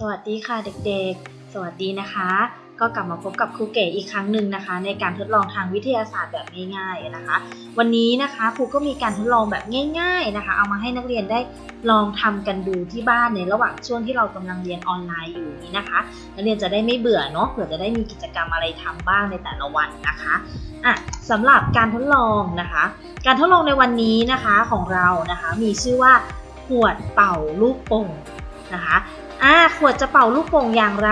สวัสดีค่ะเด็กๆ สวัสดีนะคะ ก็กลับมาพบกับครูเก๋อีกครั้งหนึ่งนะคะ ในการทดลองทางวิทยาศาสตร์แบบง่ายๆนะคะ วันนี้นะคะครูก็มีการทดลองแบบง่าย ๆนะคะ เอามาให้นักเรียนได้ลองทำกันดูที่บ้านในระหว่างช่วงที่เรากำลังเรียนออนไลน์อยู่นี้นะคะ นักเรียนจะได้ไม่เบื่อเนาะเผื่อจะได้มีกิจกรรมอะไรทำบ้างในแต่ละวันนะคะอะสำหรับการทดลองนะคะ การทดลองในวันนี้นะคะของเรานะคะ มีชื่อว่าขวดเป่าลูกโป่งนะคะ อ่าขวดจะเป่าลูกโป่งอย่างไร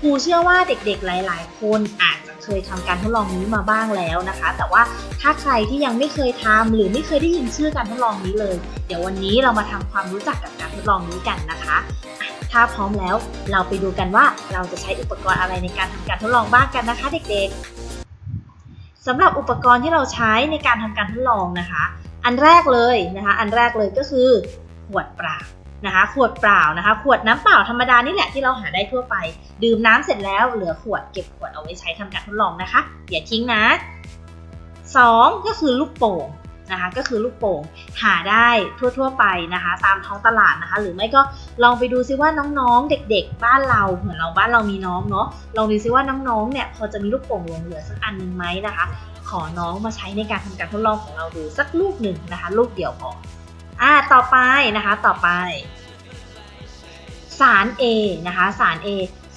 ครูเชื่อว่าเด็กๆหลาย ๆ คนอาจจะเคยทำการทดลองนี้มาบ้างแล้วนะคะ แต่ว่าถ้าใครที่ยังไม่เคยทำหรือไม่เคยได้ยินชื่อการทดลองนี้เลย เดี๋ยววันนี้เรามาทำความรู้จักกับการทดลองนี้กันนะคะถ้าพร้อมแล้วเราไปดูกันว่าเราจะใช้อุปกรณ์อะไรในการทำการทดลองบ้างกันนะคะ เด็กๆสำหรับอุปกรณ์ที่เราใช้ในการทำการทดลองนะคะ อันแรกเลยนะคะ อันแรกเลยก็คือขวดเปล่า นะคะขวดเปล่านะคะขวดน้ำเปล่าธรรมดานี่แหละที่เราหาได้ทั่วไป ดื่มน้ำเสร็จแล้วเหลือขวดเก็บขวดเอาไว้ใช้ทำการทดลองนะคะ อย่าทิ้งนะสองก็คือลูกโป่งนะคะก็คือลูกโป่งหาได้ทั่ว ๆ ไปนะคะ ตามท้องตลาดนะคะ หรือไม่ก็ลองไปดูซิว่าน้องๆ เด็ก ๆ บ้านเราเหมือนเราบ้านเรามีน้องเนาะลองดูซิว่าน้องๆเนี่ยพอจะมีลูกโป่งหลงเหลือสักอันหนึ่งไหมนะคะ ขอน้องมาใช้ในการทำการทดลองของเราดูสักลูกหนึ่งนะคะ ลูกเดียวพอ อ่าต่อไปนะคะต่อไป สาร A นะคะสาร A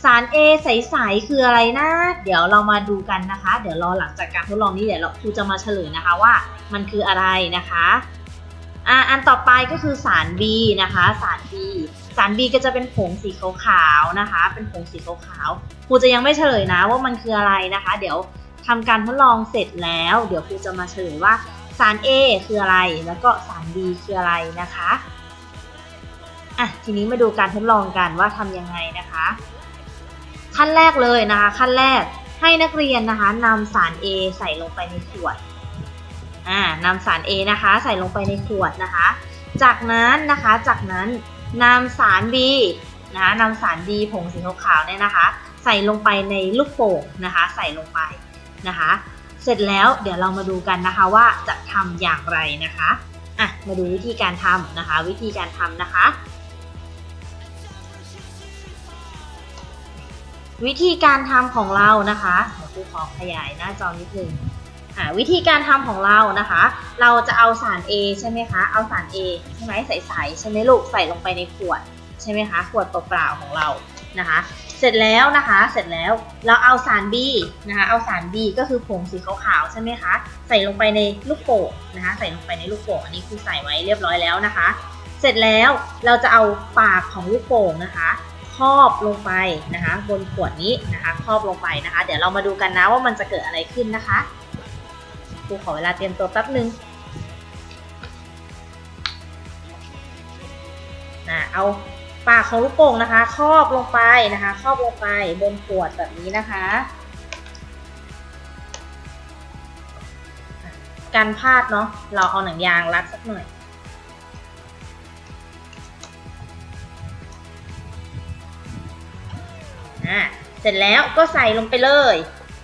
สาร A ใสๆคืออะไรนะ เดี๋ยวเรามาดูกันนะคะ เดี๋ยวรอหลังจากการทดลองนี้เดี๋ยวเราครูจะมาเฉลยนะคะว่ามันคืออะไรนะคะอ่าอันต่อไปก็คือสาร B นะคะ สาร B สาร B ก็จะเป็นผงสีขาวๆนะคะ เป็นผงสีขาวๆครูจะยังไม่เฉลยนะว่ามันคืออะไรนะคะ เดี๋ยวทำการทดลองเสร็จแล้ว เดี๋ยวครูจะมาเฉลยว่า สาร A คืออะไร แล้วก็สาร B คืออะไรนะคะ อะ ทีนี้มาดูการทดลองกันว่าทำยังไงนะคะ ขั้นแรกเลยนะคะ ขั้นแรกให้นักเรียนนะคะนำสาร A ใส่ลงไปในขวด อ่านำสาร A นะคะใส่ลงไปในขวดนะคะ จากนั้นนะคะ จากนั้นนำสาร B นะนำสาร B ผงสีขาวๆเนี่ยนะคะ ใส่ลงไปในลูกโป่งนะคะ ใส่ลงไปนะคะ เสร็จแล้วเดี๋ยวเรามาดูกันนะคะว่าจะทำอย่างไรนะคะอะมาดูวิธีการทำนะคะ วิธีการทำนะคะ วิธีการทำของเรานะคะเดี๋ยวครูขอขยายหน้าจอนิดนึงอ่าวิธีการทำของเรานะคะ เราจะเอาสาร A ใช่ไหมคะ เอาสาร A ใช่ไหมใสๆใช่ไหมลูกใส่ลงไปในขวดใช่ไหมคะ ขวดเปล่าๆของเรา นะคะ เสร็จแล้วนะคะ เสร็จแล้วเราเอาสาร B นะคะ เอาสาร B ก็คือผงสีขาวๆใช่ไหมคะ ใส่ลงไปในลูกโป่งนะคะ ใส่ลงไปในลูกโป่งอันนี้คือใส่ไว้เรียบร้อยแล้วนะคะ เสร็จแล้วเราจะเอาปากของลูกโป่งนะคะครอบลงไปนะคะ บนขวดนี้นะคะครอบลงไปนะคะ เดี๋ยวเรามาดูกันนะว่ามันจะเกิดอะไรขึ้นนะคะครูขอเวลาเตรียมตัวแป๊บนึงนะเอา ปากของลูกโป่งนะคะครอบลงไปนะคะครอบลงไปบนขวดแบบนี้นะคะ การพาดเนาะเราเอาหนังยางรัดสักหน่อยอะเสร็จแล้วก็ใส่ลงไปเลย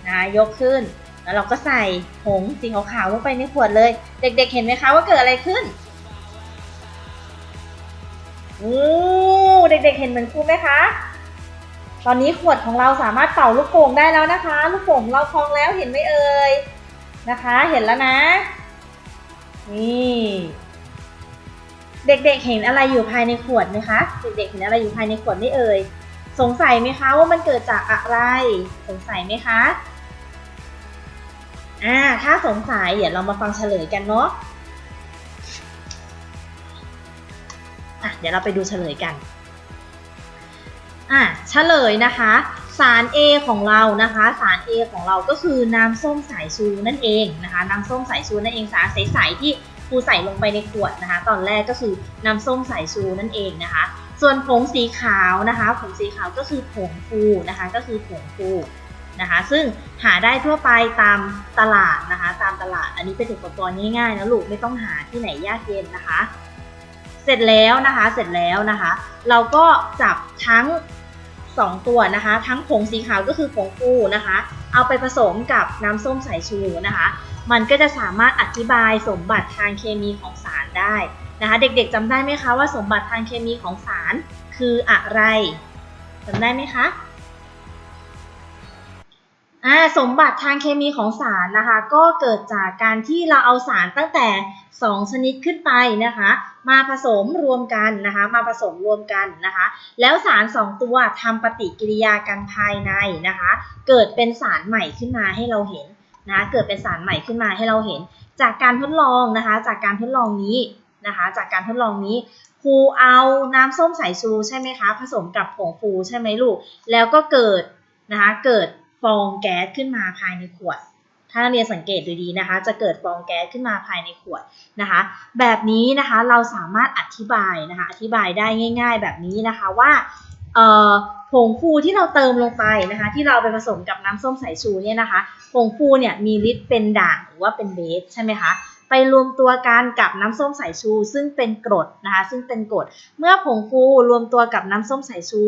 นะยกขึ้น แล้วเราก็ใส่ผงสีขาวๆลงไปในขวดเลย เด็กๆเห็นไหมคะว่าเกิดอะไรขึ้นโอ้ เด็กๆ เห็นเหมือนครูไหมคะ ตอนนี้ขวดของเราสามารถเป่าลูกโป่งได้แล้วนะคะ ลูกโป่งเราพองแล้วเห็นไหมเอ่ยนะคะ เห็นแล้วนะ นี่ เด็กๆ เห็นอะไรอยู่ภายในขวดไหมคะ เด็กๆ เห็นอะไรอยู่ภายในขวดไม่เอ่ย สงสัยไหมคะว่ามันเกิดจากอะไร สงสัยไหมคะอ่าถ้าสงสัยเดี๋ยวเรามาฟังเฉลยกันเนาะอะเดี๋ยวเราไปดูเฉลยกัน อะเฉลยนะคะ สาร A ของเรานะคะ สาร A ของเราก็คือน้ำส้มสายชูนั่นเองนะคะ น้ำส้มสายชูนั่นเองสารใสๆที่ครูใส่ลงไปในขวดนะคะ ตอนแรกก็คือน้ำส้มสายชูนั่นเองนะคะ ส่วนผงสีขาวนะคะผงสีขาวก็คือผงฟูนะคะ ก็คือผงฟูนะคะ ซึ่งหาได้ทั่วไปตามตลาดนะคะ ตามตลาดอันนี้เป็นอุปกรณ์ง่ายๆนะลูกไม่ต้องหาที่ไหนยากเย็นนะคะเสร็จแล้วนะคะ เสร็จแล้วนะคะ เราก็จับทั้ง 2 ตัวนะคะ ทั้งผงสีขาวก็คือผงฟูนะคะ เอาไปผสมกับน้ำส้มสายชูนะคะ มันก็จะสามารถอธิบายสมบัติทางเคมีของสารได้นะคะ เด็กๆจำได้ไหมคะว่าสมบัติทางเคมีของสารคืออะไรจำได้ไหมคะอ่าสมบัติทางเคมีของสารนะคะ ก็เกิดจากการที่เราเอาสารตั้งแต่ 2 ชนิดขึ้นไปนะคะ มาผสมรวมกันนะคะ มาผสมรวมกันนะคะ แล้วสาร 2 ตัวทำปฏิกิริยากันภายในนะคะ เกิดเป็นสารใหม่ขึ้นมาให้เราเห็นนะเกิดเป็นสารใหม่ขึ้นมาให้เราเห็น จากการทดลองนะคะ จากการทดลองนี้นะคะ จากการทดลองนี้ครูเอาน้ำส้มสายชูใช่ไหมคะ ผสมกับผงฟูใช่ไหมลูก แล้วก็เกิดนะคะ เกิดฟองแก๊สขึ้นมาภายในขวด ถ้านักเรียนสังเกตดูดีนะคะ จะเกิดฟองแก๊สขึ้นมาภายในขวดนะคะ แบบนี้นะคะเราสามารถอธิบายนะคะ อธิบายได้ง่าย ๆ แบบนี้นะคะว่าผงฟูที่เราเติมลงไปนะคะ ที่เราไปผสมกับน้ำส้มสายชูเนี่ยนะคะผงฟูเนี่ยมีฤทธิ์เป็นด่างหรือว่าเป็นเบสใช่ไหมคะ ไปรวมตัวกันกับน้ำส้มสายชู ซึ่งเป็นกรดนะคะซึ่งเป็นกรด เมื่อผงฟูรวมตัวกับน้ำส้มสายชู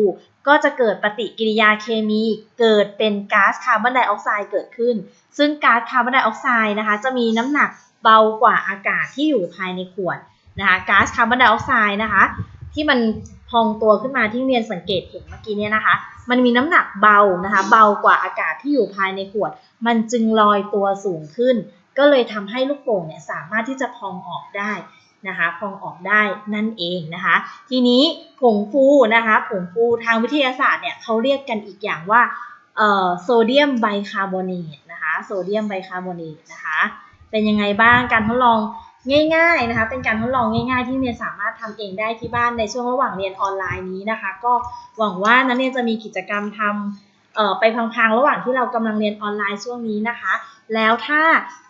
ก็จะเกิดปฏิกิริยาเคมีเกิดเป็นก๊าซคาร์บอนไดออกไซด์เกิดขึ้น ซึ่งก๊าซคาร์บอนไดออกไซด์นะคะจะมีน้ำหนักเบากว่าอากาศที่อยู่ภายในขวดนะคะก๊าซคาร์บอนไดออกไซด์นะคะที่มันพองตัวขึ้นมาที่เรียนสังเกตเห็นเมื่อกี้เนี่ยนะคะ มันมีน้ำหนักเบานะคะ เบากว่าอากาศที่อยู่ภายในขวด มันจึงลอยตัวสูงขึ้น ก็เลยทำให้ลูกโป่งเนี่ยสามารถที่จะพองออกได้นะคะพองออกได้นั่นเองนะคะ ทีนี้ผงฟูนะคะผงฟูทางวิทยาศาสตร์เนี่ยเขาเรียกกันอีกอย่างว่าโซเดียมไบคาร์บอเนตนะคะโซเดียมไบคาร์บอเนตนะคะเป็นยังไงบ้างการทดลองง่ายๆนะคะเป็นการทดลองง่าย ๆ ที่เรียนสามารถทำเองได้ที่บ้านในช่วงระหว่างเรียนออนไลน์นี้นะคะ ก็หวังว่านักเรียนจะมีกิจกรรมทำ เอ่อไปพลางๆ ระหว่างที่เรากำลังเรียนออนไลน์ช่วงนี้นะคะ แล้วถ้า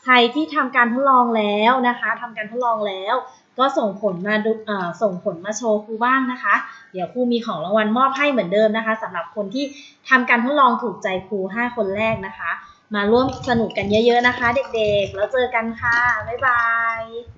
ใครที่ทำการทดลองแล้วนะคะทำการทดลองแล้ว ก็ส่งผลมาดูเอ่อส่งผลมาโชว์ครูบ้างนะคะ เดี๋ยวครูมีของรางวัลมอบให้เหมือนเดิมนะคะสำหรับคนที่ทำการทดลองถูกใจครู 5 คนแรกนะคะ มาร่วมสนุกกันเยอะๆนะคะ เด็กๆ แล้วเจอกันค่ะ บ๊ายบาย